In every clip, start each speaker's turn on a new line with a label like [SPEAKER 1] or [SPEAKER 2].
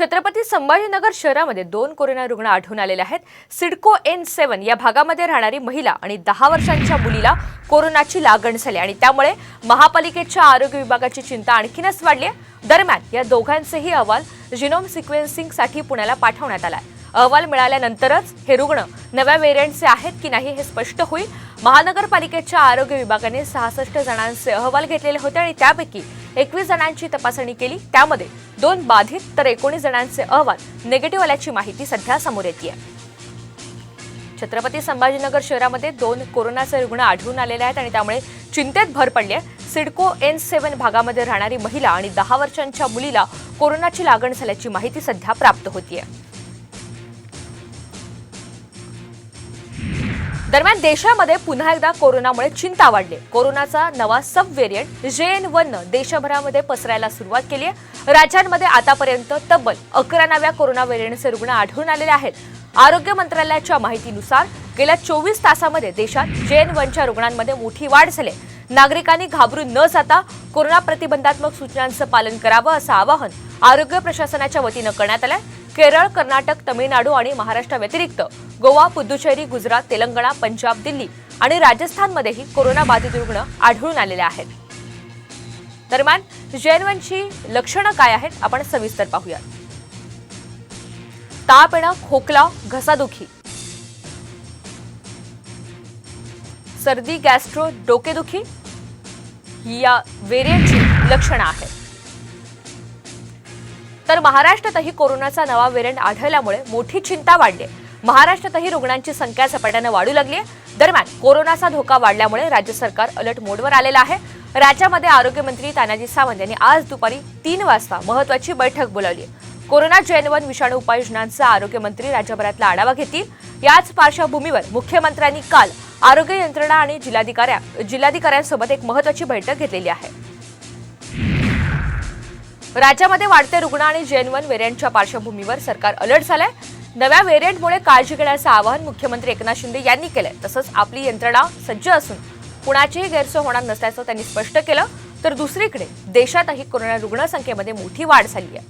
[SPEAKER 1] छत्रपती संभाजीनगर शहरामध्ये दोन कोरोना रुग्ण आढळून आलेले आहेत. सिडको एन सेवन या भागामध्ये राहणारी महिला आणि दहा वर्षांच्या मुलीला कोरोनाची लागण झाली आणि त्यामुळे महापालिकेच्या आरोग्य विभागाची चिंता आणखीनच वाढली आहे. दरम्यान या दोघांचेही अहवाल जिनोम सिक्वेन्सिंगसाठी पुण्याला पाठवण्यात आलाय. अहवाल मिळाल्यानंतरच हे रुग्ण नव्या व्हेरियंटचे आहेत की नाही हे स्पष्ट होईल. महानगरपालिकेच्या आरोग्य विभागाने सहासष्ट जणांचे अहवाल घेतलेले होते आणि त्यापैकी एकवीस जणांची तपासणी केली. त्यामध्ये दोन बाधित तर एकोणीस जणांचे अहवाल निगेटिव्ह आल्याची माहिती सध्या समोर येते छत्रपती संभाजीनगर शहरामध्ये दोन कोरोनाचे रुग्ण आढळून आलेले आहेत आणि त्यामुळे चिंतेत भर पडली आहे सिडको एन सेवन भागामध्ये राहणारी महिला आणि दहा वर्षांच्या मुलीला कोरोनाची लागण झाल्याची माहिती सध्या प्राप्त होती आहे दरम्यान देशामध्ये पुन्हा एकदा कोरोनामुळे चिंता वाढली. कोरोनाचा नवा sub variant J N one देशभरामध्ये पसरायला सुरुवात केली आहे. राज्यांमध्ये आतापर्यंत तब्बल अकरा नव्या कोरोना व्हेरियंटचे रुग्ण आढळून आलेले आहेत. आरोग्य मंत्रालयाच्या माहितीनुसार गेल्या चोवीस तासामध्ये देशात जे एन वनच्या रुग्णांमध्ये मोठी वाढ झाली नागरिकांनी घाबरून न जाता कोरोना प्रतिबंधात्मक सूचनांचं पालन करावं असं आवाहन आरोग्य प्रशासनाच्या वतीनं करण्यात आलं केरळ कर्नाटक तमिळनाडू आणि महाराष्ट्राव्यतिरिक्त गोवा पुदुचेरी गुजरात तेलंगणा पंजाब दिल्ली आणि राजस्थानमध्येही कोरोना बाधित रुग्ण आढळून आलेले आहेत. दरम्यान जैनवनची लक्षणं काय आहेत आपण सविस्तर पाहूयात. ताप येणं खोकला घसादुखी. सर्दी गॅस्ट्रो डोकेदुखी या वेरियंटची लक्षणं आहेत. तर महाराष्ट्रातही कोरोनाचा नवा व्हेरियंट आढळल्यामुळे मोठी चिंता वाढली महाराष्ट्रातही रुग्णांची संख्या झपाट्यानं वाढू लागली आहे. दरम्यान कोरोनाचा धोका वाढल्यामुळे राज्य सरकार अलर्ट मोडवर आलेलं आहे. राज्यामध्ये आरोग्यमंत्री तानाजी सावंत यांनी आज दुपारी तीन वाजता महत्वाची बैठक बोलावली आहे. कोरोना जैन वन विषाणू उपाययोजनांचा आरोग्यमंत्री राज्यभरातला आढावा घेतील. याच पार्श्वभूमीवर मुख्यमंत्र्यांनी काल आरोग्य यंत्रणा आणि जिल्हाधिकाऱ्या जिल्हाधिकाऱ्यांसोबत एक महत्वाची बैठक घेतलेली आहे. राज्यामध्ये वाढते रुग्ण आणि जेन वन व्हेरियंटच्या पार्श्वभूमीवर सरकार अलर्ट झालंय. नव्या व्हेरियंटमुळे काळजी घेण्याचं आवाहन मुख्यमंत्री एकनाथ शिंदे यांनी केलंय. तसंच आपली यंत्रणा सज्ज असून कुणाचीही गैरसोय होणार नसल्याचं त्यांनी स्पष्ट केलं. तर दुसरीकडे देशातही कोरोना रुग्णसंख्येमध्ये मोठी वाढ झाली आहे.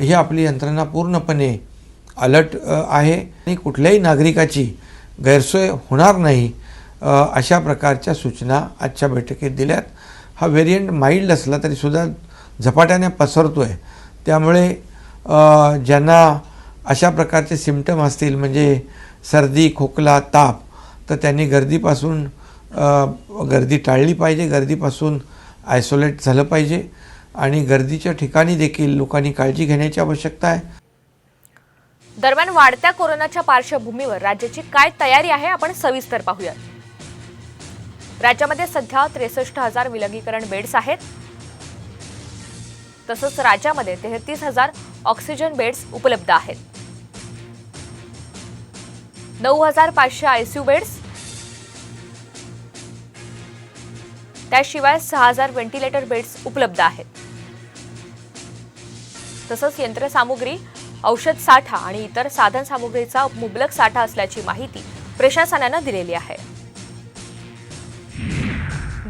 [SPEAKER 2] ही आपली यंत्रणा पूर्णपणे अलर्ट आहे आणि कुठल्याही नागरिकाची गैरसोय होणार नाही अशा प्रकारच्या सूचना आजच्या बैठकीत दिल्यात. हा व्हेरियंट माइल्ड असला तरीसुद्धा झपाट्याने पसरतो आहे त्यामुळे ज्यांना अशा प्रकारचे सिमटम असतील म्हणजे सर्दी खोकला ताप तर त्यांनी गर्दीपासून गर्दी टाळली पाहिजे. गर्दीपासून आयसोलेट झालं पाहिजे. आणि गर्दीच्या ठिकाणी देखील लोकांनी काळजी घेण्याची आवश्यकता आहे.
[SPEAKER 1] दरम्यान वाढत्या कोरोनाच्या पार्श्वभूमीवर राज्याची काय तयारी आहे आपण सविस्तर पाहूया राज्यामध्ये सध्या त्रेसष्ट हजार विलगीकरण बेड्स आहेत. तसंच राज्यामध्ये तेहतीस हजार ऑक्सिजन बेड्स उपलब्ध आहेत. नऊ हजार पाचशे आयसीयू बेड्स. त्याशिवाय सहा हजार व्हेंटिलेटर बेड्स उपलब्ध आहेत. तसंच यंत्रसामुग्री औषध साठा आणि इतर साधन सामुग्रीचा मुबलक साठा असल्याची माहिती प्रशासनानं दिलेली आहे.